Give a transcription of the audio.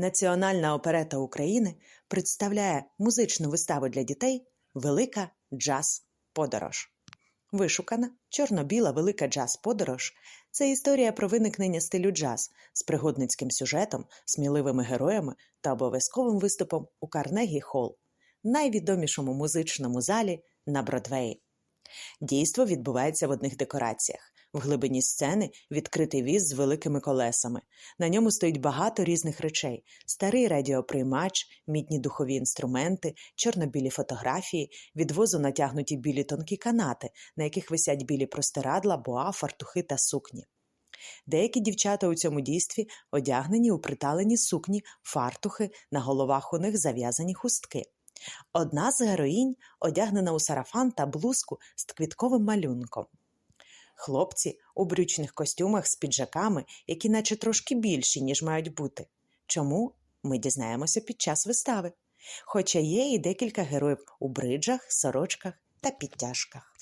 Національна оперета України представляє музичну виставу для дітей Велика джаз-подорож. Вишукана чорно-біла велика джаз-подорож це історія про виникнення стилю джаз з пригодницьким сюжетом, сміливими героями та обов'язковим виступом у Карнегі Холл, найвідомішому музичному залі на Бродвеї. Дійство відбувається в одних декораціях. В глибині сцени відкритий віз з великими колесами. На ньому стоїть багато різних речей: старий радіоприймач, мідні духові інструменти, чорно-білі фотографії, від возу натягнуті білі тонкі канати, на яких висять білі простирадла, боа, фартухи та сукні. Деякі дівчата у цьому дійстві одягнені у приталені сукні, фартухи, на головах у них зав'язані хустки. Одна з героїнь одягнена у сарафан та блузку з квітковим малюнком. Хлопці у брючних костюмах з піджаками, які наче трошки більші, ніж мають бути. Чому? Ми дізнаємося під час вистави. Хоча є і декілька героїв у бриджах, сорочках та підтяжках.